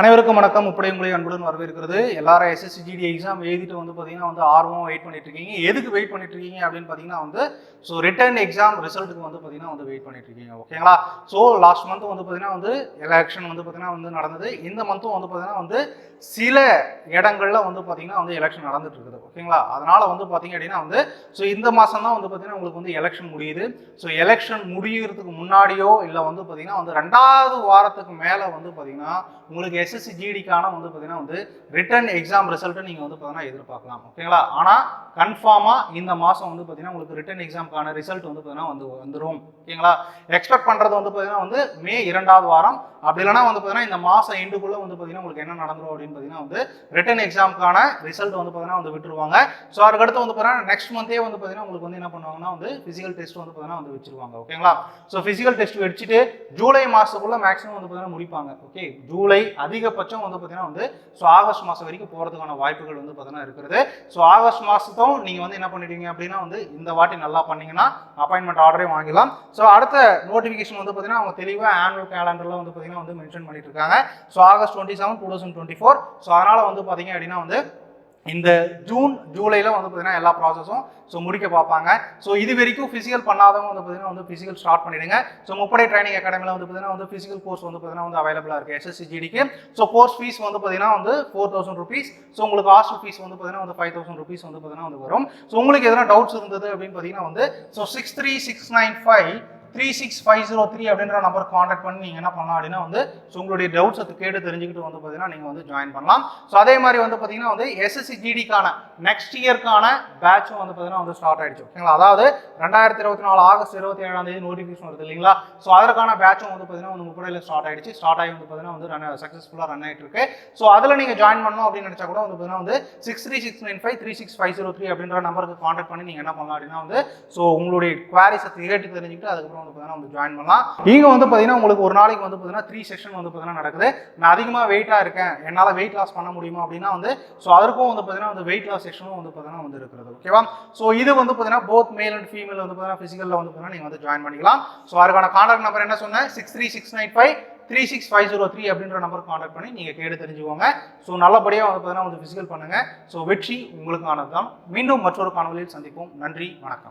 அனைவருக்கும் வணக்கம். இப்படி உங்களை அன்புடன் வரவேற்கிறது. எல்லாரும் எஸ்எஸ்சிஜிடி எக்ஸாம் எழுதிட்டு வந்து பார்த்தீங்கன்னா வந்து ஆர்வம் வெயிட் பண்ணிட்டு இருக்கீங்க. எதுக்கு வெயிட் பண்ணிட்டு இருக்கீங்க அப்படின்னு பார்த்தீங்கன்னா வந்து ஸோ ரிட்டர்ன் எக்ஸாம் ரிசல்ட்டுக்கு வந்து பார்த்தீங்கன்னா வந்து வெயிட் பண்ணிட்டு இருக்கீங்க. ஓகேங்களா ஸோ லாஸ்ட் மந்த் வந்து பார்த்தீங்கன்னா வந்து எலெக்ஷன் வந்து பார்த்தீங்கன்னா வந்து நடந்தது. இந்த மந்த்தும் வந்து பார்த்தீங்கன்னா வந்து சில இடங்கள்ல வந்து பார்த்தீங்கன்னா வந்து எலெக்ஷன் நடந்துட்டு இருக்குது. ஓகேங்களா அதனால வந்து பார்த்தீங்க அப்படின்னா வந்து ஸோ இந்த மாதம் தான் வந்து பார்த்தீங்கன்னா உங்களுக்கு வந்து எலெக்ஷன் முடியுது. ஸோ எலெக்ஷன் முடியறதுக்கு முன்னாடியோ இல்லை வந்து பார்த்தீங்கன்னா வந்து ரெண்டாவது வாரத்துக்கு மேலே வந்து பார்த்தீங்கன்னா உங்களுக்கு எஸ்எஸ்சி ஜிடிக்கான வந்து பார்த்தீங்கன்னா வந்து ரிட்டர்ன் எக்ஸாம் ரிசல்ட்டு நீங்கள் வந்து பார்த்தீங்கன்னா எதிர்பார்க்கலாம் ஓகேங்களா ஆனால் கன்ஃபார்மாக இந்த மாதம் வந்து பார்த்தீங்கன்னா உங்களுக்கு ரிட்டர்ன் எக்ஸாமுக்கான ரிசல்ட் வந்து பார்த்தீங்கன்னா வந்து வந்துடும் ஓகேங்களா எக்ஸ்பெக்ட் பண்ணுறது வந்து பார்த்தீங்கன்னா வந்து மே இரண்டாவது வாரம் அப்படி இல்லைனா வந்து பார்த்தீங்கன்னா இந்த மாதம் எண்டுக்குள்ளே வந்து பார்த்தீங்கன்னா உங்களுக்கு என்ன நடந்துடும் அப்படின்னு பார்த்தீங்கன்னா வந்து ரிட்டர்ன் எக்ஸாம்க்கான ரிசல்ட் வந்து பார்த்தீங்கன்னா வந்து விட்டுருவாங்க ஸோ அதுக்கடுத்து வந்து பார்த்தீங்கன்னா நெக்ஸ்ட் மந்தே வந்து பார்த்தீங்கன்னா உங்களுக்கு வந்து என்ன பண்ணுவாங்கன்னா வந்து ஃபிசிக்கல் டெஸ்ட் வந்து பார்த்தீங்கன்னா வந்து வச்சிருவாங்க ஓகேங்களா ஸோ ஃபிசிக்கல் டெஸ்ட் வச்சுட்டு ஜூலை மாதத்துக்குள்ளே மேக்ஸிமம் வந்து பார்த்தீங்கன்னா முடிப்பாங்க ஓகே ஜூலை அது அதிகபட்சம் வந்து பார்த்தீங்கன்னா வந்து ஸோ ஆகஸ்ட் மாதம் வரைக்கும் போகிறதுக்கான வாய்ப்புகள் வந்து பார்த்தீங்கன்னா இருக்கிறது ஸோ ஆகஸ்ட் மாதத்தும் நீங்கள் வந்து என்ன பண்ணிட்டீங்க அப்படின்னா வந்து இந்த வாட்டி நல்லா பண்ணீங்கன்னா அப்பாயின்மெண்ட் ஆர்டரே வாங்கிடலாம். ஸோ அடுத்த நோட்டிஃபிகேஷன் வந்து பார்த்தீங்கன்னா அவங்க தெளிவாக ஆனுவல் கேலண்டரில் வந்து பார்த்தீங்கன்னா வந்து மென்ஷன் பண்ணிட்டு இருக்காங்க. So August twenty seven two thousand twenty four so அதனால் வந்து பார்த்தீங்க அப்படின்னா வந்து இந்த ஜூன் ஜூலையில் வந்து பார்த்தீங்கன்னா எல்லா ப்ராசஸும் ஸோ முடிக்க பார்ப்பாங்க. ஸோ இது வரைக்கும் ஃபிசிக்கல் பண்ணாதவங்க வந்து பார்த்தீங்கன்னா வந்து ஃபிசிக்கல் ஸ்டார்ட் பண்ணிடுங்க. ஸோ முப்படை ட்ரைனிங் அகாடமியில் வந்து பார்த்தீங்கன்னா வந்து ஃபிசிக்கல் கோர்ஸ் வந்து பார்த்தீங்கன்னா வந்து அவைலபிளாக இருக்குது எஸ்எஸ்சி ஜிடிக்கு ஸோ கோர்ஸ் ஃபீஸ் வந்து பார்த்தீங்கன்னா வந்து ஃபோர் தௌசண்ட் ருபீஸ் ஸோ உங்களுக்கு ஹாஸ்டல் ஃபீஸ் வந்து பார்த்தீங்கன்னா வந்து ஃபைவ் தௌசண்ட் ருபீஸ் வந்து பார்த்தீங்கன்னா வந்து வரும். ஸோ உங்களுக்கு எதனா டவுட்ஸ் இருந்தது அப்படின்னு பார்த்தீங்கன்னா வந்து so six three six nine five three six five zero three அப்படின்ற நம்பர் காண்டாக்ட் பண்ணி நீங்கள் என்ன பண்ணலாம் அப்படின்னா வந்து ஸோ உங்களுடைய டவுட்ஸ் அது கேட்டு தெரிஞ்சுக்கிட்டு வந்து பார்த்தீங்கன்னா நீங்கள் வந்து ஜாயின் பண்ணலாம். ஸோ அதே மாதிரி வந்து பார்த்தீங்கன்னா வந்து எஸ்எஸ்சி ஜிடிக்கான நெக்ஸ்ட் இயர்க்கான பேட்சும் வந்து பார்த்தீங்கன்னா வந்து ஸ்டார்ட் ஆயிடுச்சு. ஓகேங்களா அதாவது ரெண்டாயிரத்தி இருபத்தி நாலு ஆகஸ்ட் இருபத்தி ஏழாம் தேதி நோட்டிஃபிகேஷன் வருது இல்லைங்களா? ஸோ அதற்கான பேட்சும் வந்து பார்த்தீங்கன்னா வந்து முப்படையில் ஸ்டார்ட் ஆயிடுச்சு. ஸ்டார்ட் ஆகி வந்து பார்த்தீங்கன்னா வந்து ரன் சக்ஸஸ்ஃபுல்லாக ரன் ஆகிட்டு இருக்கு. ஸோ அதில் நீங்கள் ஜாயின் பண்ணணும் அப்படின்னு நினச்சா கூட வந்து பார்த்தீங்கன்னா வந்து six three six nine five three six five zero three அப்படின்ற நம்பருக்கு காண்டாக்ட் பண்ணி நீங்கள் என்ன பண்ணலாம் அப்படின்னா வந்து ஸோ உங்களுடைய குவாரிஸை கேட்டு தெரிஞ்சுக்கிட்டு அதுக்கப்புறம் வந்து பார்த்தீங்கன்னா வந்து ஜாயின் பண்ணலாம் இங்கே வந்து பார்த்தீங்கன்னா உங்களுக்கு ஒரு நாளைக்கு வந்து பார்த்தீங்கன்னா த்ரீ செஷன் வந்து பார்த்தீங்கன்னா நடக்குது நான் அதிகமாக வெயிட்டாக இருக்கேன் என்னால் வெயிட் லாஸ் பண்ண முடியுமா அப்படின்னா வந்து ஸோ அதற்கும் வந்து பார்த்தீங்கன்னா வந்து வெயிட் லாஸ் செஷனும் வந்து பார்த்தீங்கன்னா வந்து இருக்கிறது ஓகேவா ஸோ இது வந்து பார்த்தீங்கன்னா போத் மேல் அண்ட் ஃபீமேல் வந்து பார்த்தீங்கன்னா ஃபிசிக்கலில் வந்து பார்த்தீங்கன்னா நீங்கள் வந்து ஜாயின் பண்ணிக்கலாம் ஸோ அதுக்கான கான்டாக்ட் நம்பர் என்ன சொன்னேன் six three six nine five three six five zero three அப்படின்ற நம்பருக்கு கான்டாக்ட் பண்ணி நீங்கள் கேட்டு தெரிஞ்சுக்கோங்க ஸோ நல்லபடியாக வந்து பார்த்தீங்கன்னா வந்து ஃபிசிக்கல் பண்ணுங்கள் ஸோ வெற்றி உங்களுக்கானது தான் மீண்டும் மற்றொரு காணொலியில் சந்திப்போம் நன்றி வணக்கம்